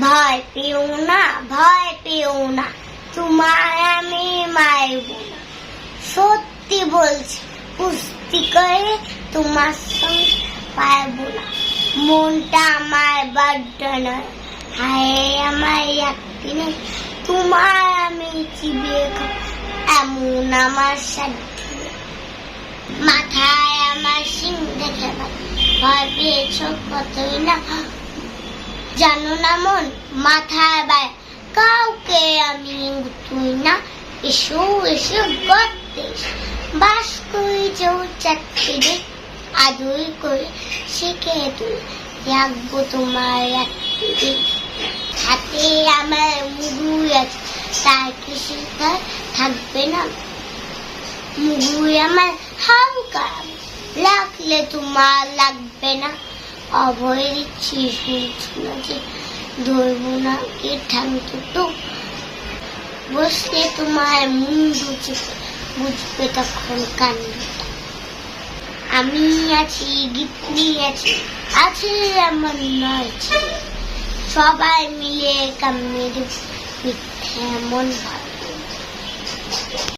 ভয় পেও না, ভয় পেও না। তোমায় আমি মারব। না সত্যি বলছি, কুস্তি করে তোমার সঙ্গে পারব না। মনটা আমার বড্ড নয়, হায়, আমার একদিনে তোমার আমি চিবিয়ে এমন আমার সাধ্য। মাথায় আমার সিং দেখে ভয় পেয়েছ কতই না। জানো না মন? মাথায় বায় কাউকে আমি তুই না। এসো এসো গর্তে। বাস করি যেও চাকরি আদুই করে শিখে তুই। রাখব তোমার একটি হাতে আমার মুগুই আছে, তার কি থাকবে না? মুগুই আমার হালকা, লাগলে তোমার লাগবে না। অভয় দিচ্ছি শুনছি না যে ধরবো না কে ঠাং দুটো বসলে তোমার মুন্ডু চেপে বুঝবে তখন কান্নাটা। আমি আছি গিপনি আছি, আছে আমার নয় সবাই মিলে কামের মিথ্যে এমন ভাবে